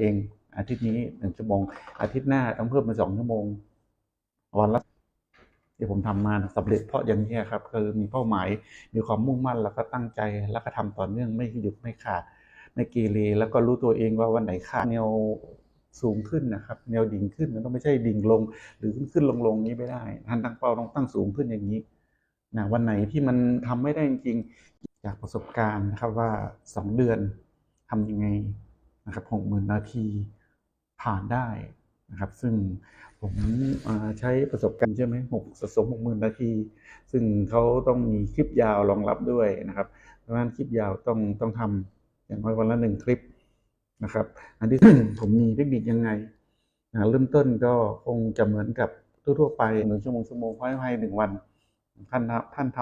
เอง อาทิตย์นี้หนึ่งชั่วโมง อาทิตย์หน้าต้องเพิ่มเป็นสองชั่วโมง วันละที่ผมทำมาสำเร็จเพราะอย่างนี้ครับคือมีเป้าหมายมีความมุ่งมั่นแล้วก็ตั้งใจแล้วก็ทำต่อเนื่องไม่หยุดไม่ขาดไม่เกีเรแล้วก็รู้ตัวเองว่าวันไหนขาดแนวสูงขึ้นนะครับ แนวดิ่งขึ้นมันต้องไม่ใช่ดิ่งลง หรือขึ้นขึ้นลงลงนี้ไม่ได้ท่านตั้งเป้าต้องตั้งสูงขึ้นอย่างนี้นะวันไหนที่มันทำไม่ได้จริงจากประสบการณ์นะครับว่าสองเดือนทำยังไง นะครับหกหมื่นนาทีผ่านได้นะครับ ซึ่งผมใช้ประสบการณ์ใช่ไหมหกสะสมหกหมื่นนาที ซึ่งเขาต้องมีคลิปยาวรองรับด้วยนะครับเพราะฉะนั้นคลิปยาวต้องต้องทำอย่างน้อยวันละหนึ่งคลิปนะครับ อันที่ผมมีเทคนิคยังไงนะเริ่มต้นก็คงจะเหมือนกับทั่วๆไปหนึ่งชั่วโมงชั่วโมงภายในหนึ่งวัน ท่านท่านท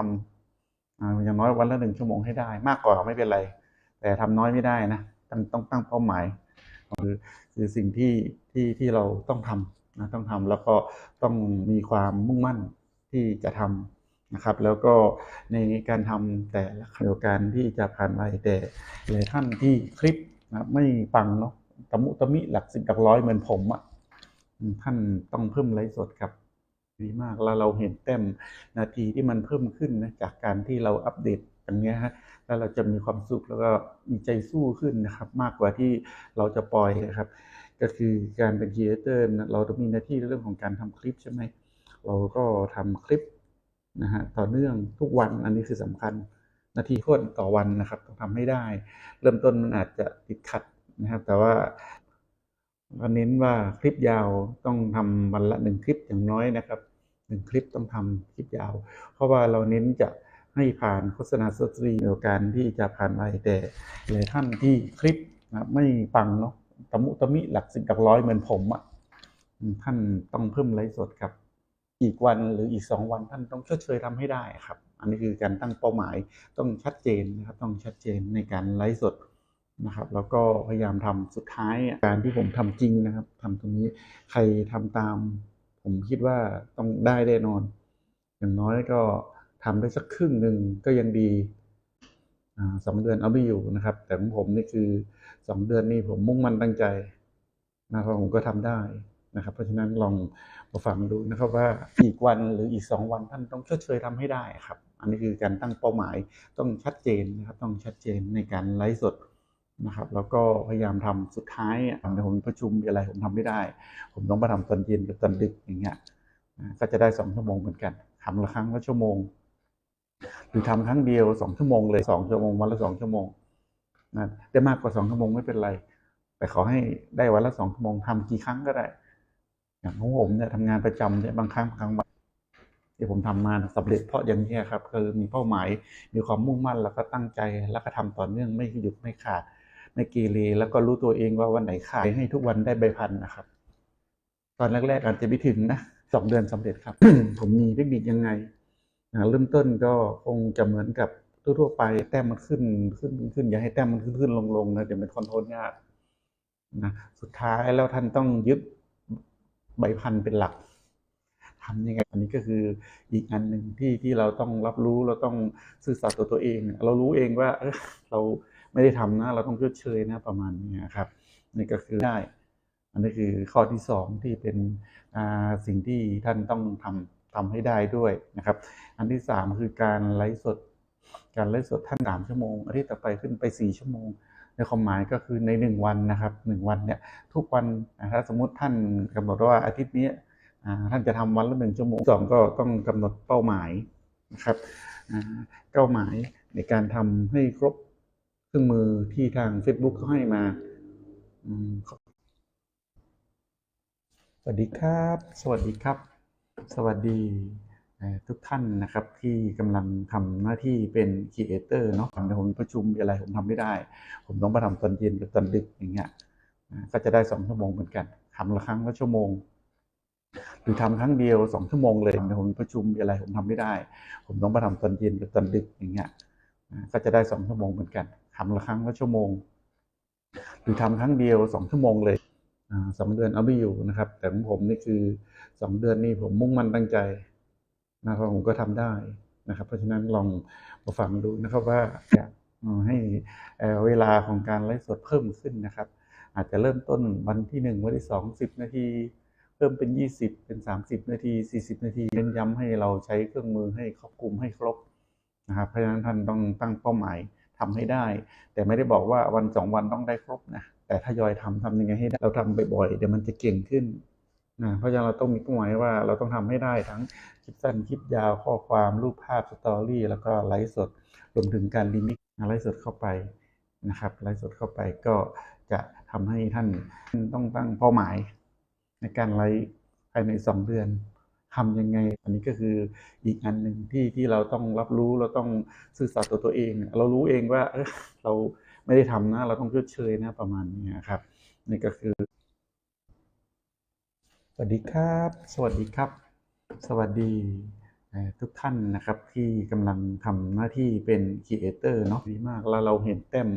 ำอ่าอย่างน้อยวันละหนึ่งชั่วโมงให้ได้ มากกว่าไม่เป็นไร แต่ทำน้อยไม่ได้นะ ต้องต้องตั้งเป้าหมายคือคือสิ่งที่ที่ที่เราต้องทำนะต้องทำแล้วก็ต้องมีความมุ่งมั่นที่จะทำนะครับ แล้วก็ในการทำแต่ละเดียวกันที่จะผ่านไปแต่หลายท่านที่คลิปนะไม่ปังเนาะตะมุตะมิหลักสิบหลักร้อยเหมือนผมอะ่ะท่านต้องเพิ่มไลฟ์สดครับดีมากแล้วเราเห็นแต้มนาทีที่มันเพิ่มขึ้นนะจากการที่เราอัปเดต อย่างเงี้ยฮะแล้วเราจะมีความสุขแล้วก็มีใจสู้ขึ้นนะครับ มากกว่าที่เราจะปล่อยนะครับ ก็คือการเป็นครีเอเตอร์เราต้องมีหน้าที่เรื่องของการทำคลิปใช่ไหมเราก็ทำคลิปนะฮะต่อเนื่องทุกวันอันนี้คือสำคัญนาทีคนต่อวันนะครับต้องทำให้ได้ เริ่มต้นมันอาจจะติดขัดนะครับ แต่ว่าก็เน้นว่าคลิปยาวต้องทำวันละหนึ่งคลิปอย่างน้อยนะครับหนึ่งคลิปต้องทำคลิปยาว เพราะว่าเราเน้นจะ ให้ผ่านโฆษณาสตรีเดียกันที่จะผ่านไปแต่หลายท่านที่คลิปนะไม่ปังเนาะตะมุตะมิหลักสิบหลักร้อยเหมือนผมอะ่ะท่านต้องเพิ่มไลฟ์สดครับ อีกวันหรืออีกสองวันท่านต้องชดเชยทำให้ได้ครับ อันนี้คือการตั้งเป้าหมายต้องชัดเจนนะครับต้องชัดเจนในการไลฟ์สดนะครับแล้วก็พยายามทำสุดท้ายการที่ผมทำจริงนะครับทำตรงนี้ใครทำตาม ผมคิดว่าต้องได้แน่นอน อย่างน้อยก็ ทำได้สักครึ่งหนึ่งก็ยังดีอสองเดือนเอาไม่อยู่นะครับ แต่ของผมนี่คือสองเดือนนี่ผมมุ่งมั่นตั้งใจนะครับผมก็ทำได้นะครับ เพราะฉะนั้นลองมาฟังดูนะครับว่าอีกวันหรืออีกสองวันท่านต้องชดเชยทำให้ได้ครับ อันนี้คือการตั้งเป้าหมายต้องชัดเจนนะครับ ต้องชัดเจนในการไลฟ์สดนะครับ แล้วก็พยายามทำสุดท้ายอะในผมประชุมอะไรผมทำไม่ได้ ผมต้องมาทำตอนเย็นกับตอนดึกอย่างเงี้ยก็จะได้สองชั่วโมงเหมือนกันทำละครั้งละชั่วโมง หรือทำครั้งเดียวสองชั่วโมงเลยสองชั่วโมงวันละสองชั่วโมงนะได้มากกว่าสองชั่วโมงไม่เป็นไร แต่ขอให้ได้วันละสองชั่วโมงทำกี่ครั้งก็ได้ อย่างของผมเนี่ยทำงานประจำเนี่ยบางครั้งบางครั้งวันที่ผมทำมานะสำเร็จเพราะอย่างนี้ครับคือมีเป้าหมายมีความมุ่งมั่นแล้วก็ตั้งใจแล้วก็ทำต่อเนื่องไม่หยุดไม่ขาดไม่เกีเรแล้วก็รู้ตัวเองว่าวันไหนขายให้ทุกวันได้ใบพันนะครับ ตอนแรกๆอาจจะไม่ถึงนะสองเดือนสำเร็จครับ ผมมีเทคนิคยังไง เริ่มต้นก็คงจะเหมือนกับทั่วๆไปแต้มมันขึ้นขึ้นขึ้นอย่าให้แต้มมันขึ้นขึ้นลงลงนะเดี๋ยวมันคอนโทรลยากนะสุดท้ายแล้วท่านต้องยึดใบพันเป็นหลักทำยังไงอันนี้ก็คืออีกอันหนึ่งที่ที่เราต้องรับรู้เราต้องซื่อสัตย์ต่อตัวเอง เรารู้เองว่าเเราไม่ได้ทำนะ เราต้องชดเชยนะประมาณนี้ครับนี่ก็คือได้ อันนี้คือข้อที่สองที่เป็นอ่าสิ่งที่ท่านต้องทำ ทำให้ได้ด้วยนะครับ อันที่สามคือการไลฟ์สด การไลฟ์สดท่านสามชั่วโมงอาทิตย์ต่อไปขึ้นไปสี่ชั่วโมง ในความหมายก็คือในหนึ่งวันนะครับหนึ่งวันเนี่ยทุกวันนะครับสมมติท่านกำหนดว่าอาทิตย์นี้ท่านจะทำวันละหนึ่งชั่วโมงสองก็ต้องกำหนดเป้าหมายนะครับเป้าหมายในการทำให้ครบเครื่องมือที่ทาง Facebook เขาให้มาสวัสดีครับ สวัสดีครับ สวัสดีทุกท่านนะครับที่กำลังทำหน้าที่เป็นครีเอเตอร์เนาะเดี๋ยวผมประชุมมีอะไรผมทำไม่ได้ ผมต้องมาทำตอนเย็นกับตอนดึกอย่างเงี้ยก็จะได้สองชั่วโมงเหมือนกันทำละครั้งละชั่วโมง หรือทำครั้งเดียวสองชั่วโมงเลยเดี๋ยวผมประชุมมีอะไรผมทำไม่ได้ ผมต้องมาทำตอนเย็นกับตอนดึกอย่างเงี้ยก็จะได้สองชั่วโมงเหมือนกันทำละครั้งละชั่วโมง หรือทำครั้งเดียวสองชั่วโมงเลย สองเดือนเอาไม่อยู่นะครับ แต่ของผมนี่คือสองเดือนนี่ผมมุ่งมั่นตั้งใจนะครับผมก็ทำได้นะครับ เพราะฉะนั้นลองมาฟังดูนะครับว่าอยากให้เวลาของการไลฟ์สดเพิ่มขึ้นนะครับ อาจจะเริ่มต้นวันที่หนึ่งวันที่สองสิบนาที เพิ่มเป็นยี่สิบเป็นสามสิบนาทีสี่สิบนาทีเน้นย้ำให้เราใช้เครื่องมือให้ครอบคลุมให้ครบนะครับเพราะฉะนั้นท่านต้องตั้งเป้าหมายทำให้ได้ แต่ไม่ได้บอกว่าวันสองวันต้องได้ครบนะ แต่ทยอยทำทำยังไงให้ได้เราทำบ่อยๆเดี๋ยวมันจะเก่งขึ้นนะเพราะฉะนั้นเราต้องมีเป้าหมายว่าเราต้องทำให้ได้ทั้งคลิปสั้นคลิปยาวข้อความรูปภาพสตอรี่แล้วก็ไลฟ์สดรวมถึงการลิมิตไลฟ์สดเข้าไปนะครับไลฟ์สดเข้าไปก็จะทำให้ท่านต้องตั้งเป้าหมาย ในการไลฟ์ภายในสองเดือนทำยังไง อันนี้ก็คืออีกอันหนึ่งที่ที่เราต้องรับรู้เราต้องสื่อสารตัวตัวเอง เรารู้เองว่าเรา ไม่ได้ทำนะ เราต้องชดเชยนะประมาณนี้ครับ นี่ก็คือ สวัสดีครับ สวัสดีครับ สวัสดีเอ่อทุกท่านนะครับที่กำลังทำหน้าที่เป็นครีเอเตอร์เนาะดีมากแล้วเราเห็นแต้ม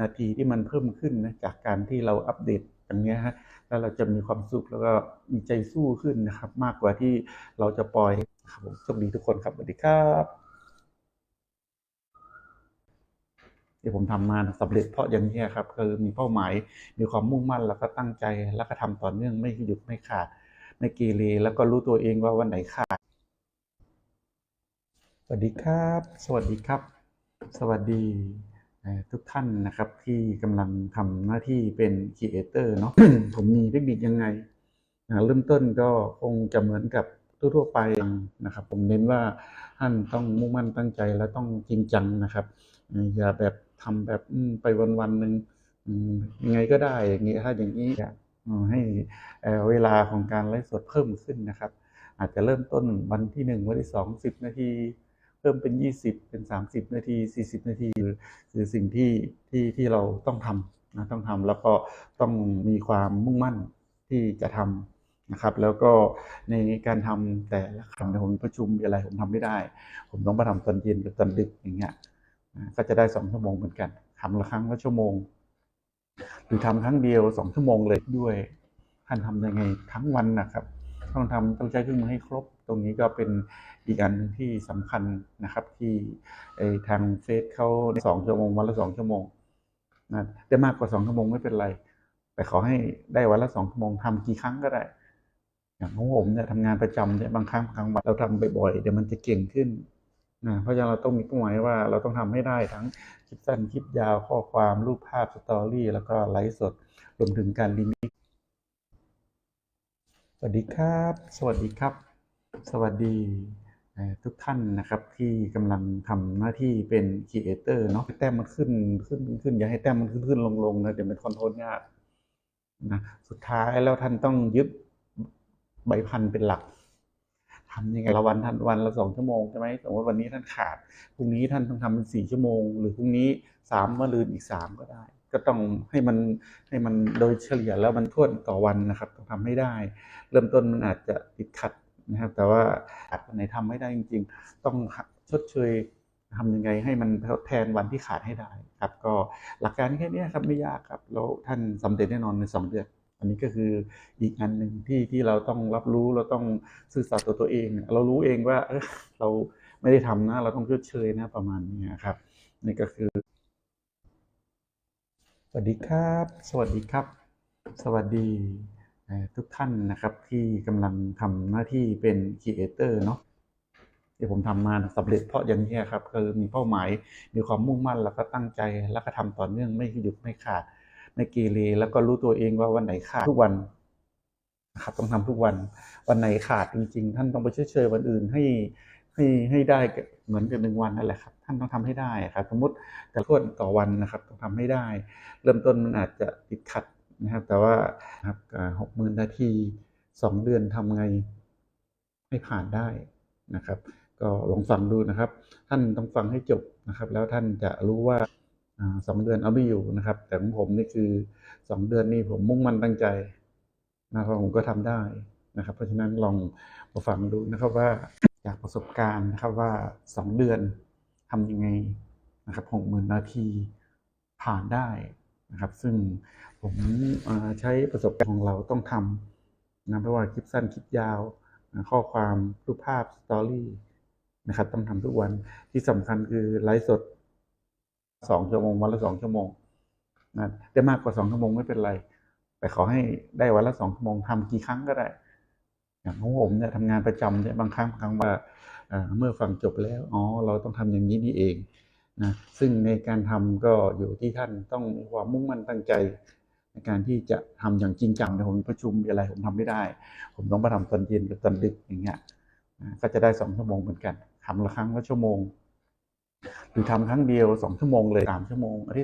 นาทีที่มันเพิ่มขึ้นนะจากการที่เราอัปเดตอย่างเงี้ยฮะแล้วเราจะมีความสุขแล้วก็มีใจสู้ขึ้นนะครับ มากกว่าที่เราจะปล่อยครับผมโชคดีทุกคนครับสวัสดีครับ ที่ผมทำมาสำเร็จเพราะอย่างนี้ยครับคือมีเป้าหมายมีความมุ่งมั่นแล้วก็ตั้งใจแล้วก็ทำต่อเนื่องไม่หยุดไม่ขาดไม่เกเรแล้วก็รู้ตัวเองว่าวันไหนขาดสวัสดีครับ สวัสดีครับ สวัสดีเอ่อทุกท่านนะครับที่กำลังทำหน้าที่เป็นครีเอเตอร์เนาะผมมีเทคนิคยังไงอ่าเริ่มต้นก็คงจะเหมือนกับทั่วๆไปนะครับ ผมเน้นว่าท่านต้องมุ่งมั่นตั้งใจและต้องจริงจังนะครับเอ่ออย่าแบบ ทำแบบอืมไปวันๆหนึ่งยังไงก็ได้อย่างนี้ถ้าอย่างนี้ให้เวลาของการไลฟ์สดเพิ่มขึ้นนะครับ อาจจะเริ่มต้นวันที่หนึ่งวันที่สองสิบนาที เพิ่มเป็น 20 เป็น 30 นาที 40 นาทีคือสิ่งที่ที่ที่เราต้องทำนะต้องทำแล้วก็ต้องมีความมุ่งมั่นที่จะทำนะครับ แล้วก็ในการทำแต่ละครั้งเนี่ยผมประชุมมีอะไรผมทำไม่ได้ ผมต้องมาทำตอนเย็นกับตอนดึกอย่างเงี้ย ก็จะได้สองชั่วโมงเหมือนกันทำละครั้งละชั่วโมง หรือทำครั้งเดียวสองชั่วโมงเลยด้วยท่านทำยังไงทั้งวันนะครับต้องทำต้องใช้เครื่องมือให้ครบ ตรงนี้ก็เป็นอีกอันหนึ่งที่สำคัญนะครับ ที่ทางเฟซเขาสองชั่วโมงวันละสองชั่วโมงนะได้มากกว่าสองชั่วโมงไม่เป็นไร แต่ขอให้ได้วันละสองชั่วโมงทำกี่ครั้งก็ได้ อย่างของผมเนี่ยทำงานประจำเนี่ยบางครั้งบางวันเราทำบ่อยๆเดี๋ยวมันจะเก่งขึ้น นะเพราะฉะนั้นเราต้องมีเป้าหมายว่าเราต้องทำให้ได้ทั้งคลิปสั้นคลิปยาวข้อความรูปภาพสตอรี่แล้วก็ไลฟ์สดรวมถึงการลิมิตสวัสดีครับ สวัสดีครับ สวัสดีทุกท่านนะครับที่กำลังทำหน้าที่เป็นครีเอเตอร์เนาะแต้มมันขึ้นขึ้นขึ้นอย่าให้แต้มมันขึ้นขึ้นลงลงนะเดี๋ยวมันคอนโทรลยากนะสุดท้ายแล้วท่านต้องยึดใบพันเป็นหลัก ทำยังไงละวันท่านวันละสองชั่วโมงใช่ไหมสมมติวันนี้ท่านขาดพรุ่งนี้ท่านต้องทำเป็นสี่ชั่วโมง หรือพรุ่งนี้สามมะรืนอีกสามก็ได้ ก็ต้องให้มันให้มันโดยเฉลี่ยแล้วมันท่วนต่อวันนะครับต้องทำให้ได้ เริ่มต้นมันอาจจะติดขัดนะครับ แต่ว่าอาจวันไหนทำไม่ได้จริง ๆ ต้องชดเชยทำยังไงให้มันทดแทนวันที่ขาดให้ได้ครับ ก็หลักการแค่นี้ครับไม่ยากครับแล้วท่านสำเร็จแน่นอนในสองเดือน อันนี้ก็คืออีกอันหนึ่งที่ที่เราต้องรับรู้เราต้องสื่อสารตัวตัวเอง เรารู้เองว่าเเราไม่ได้ทำนะ เราต้องชดเชยนะประมาณนี้ครับนี่ก็คือ สวัสดีครับ สวัสดีครับ สวัสดีทุกท่านนะครับที่กำลังทำหน้าที่เป็นครีเอเตอร์เนาะที่ผมทำมาสำเร็จเพราะอย่างนี้ครับคือมีเป้าหมายมีความมุ่งมั่นแล้วก็ตั้งใจแล้วก็ทำต่อเนื่องไม่หยุดไม่ขาด ไม่เกเรแล้วก็รู้ตัวเองว่าวันไหนขาดทุกวันนะครับต้องทำทุกวัน วันไหนขาดจริง ๆ ท่านต้องไปเชยๆวันอื่นให้ให้ให้ได้เหมือนกับหนึ่งวันนั่นแหละครับ ท่านต้องทำให้ได้ครับ สมมติแต่ทวนต่อวันนะครับ ต้องทำให้ได้ เริ่มต้นมันอาจจะติดขัดนะครับ แต่ว่าครับหกหมื่นนาทีสองเดือนทำไงให้ผ่านได้นะครับ ก็ลองฟังดูนะครับ ท่านต้องฟังให้จบนะครับ แล้วท่านจะรู้ว่า สองเดือนเอาไม่อยู่นะครับ แต่ของผมนี่คือสองเดือนนี่ผมมุ่งมั่นตั้งใจนะครับผมก็ทำได้นะครับ เพราะฉะนั้นลองมาฟังดูนะครับว่าจากประสบการณ์นะครับว่าสองเดือนทำยังไงนะครับหกหมื่นนาทีผ่านได้นะครับ ซึ่งผมใช้ประสบการณ์ของเราต้องทำนะเพราะว่าคลิปสั้นคลิปยาว ข้อความรูปภาพสตอรี่นะครับ ต้องทำทุกวันที่สำคัญคือไลฟ์สด สองชั่วโมงวันละสองชั่วโมงนะได้มากกว่าสองชั่วโมงไม่เป็นไร แต่ขอให้ได้วันละสองชั่วโมงทำกี่ครั้งก็ได้ อย่างของผมเนี่ยทำงานประจำเนี่ยบางครั้งบางครั้งว่าเอ่อเมื่อฟังจบแล้วอ๋อเราต้องทำอย่างนี้นี่เองนะซึ่งในการทำก็อยู่ที่ท่านต้องมีความมุ่งมั่นตั้งใจในการที่จะทำอย่างจริงจังแต่ผมประชุมมีอะไรผมทำไม่ได้ ผมต้องมาทำตอนเย็นกับตอนดึกอย่างเงี้ยก็จะได้สองชั่วโมงเหมือนกันทำละครั้งละชั่วโมง หรือทำครั้งเดียวสองชั่วโมงเลยสามชั่วโมงอาทิตย์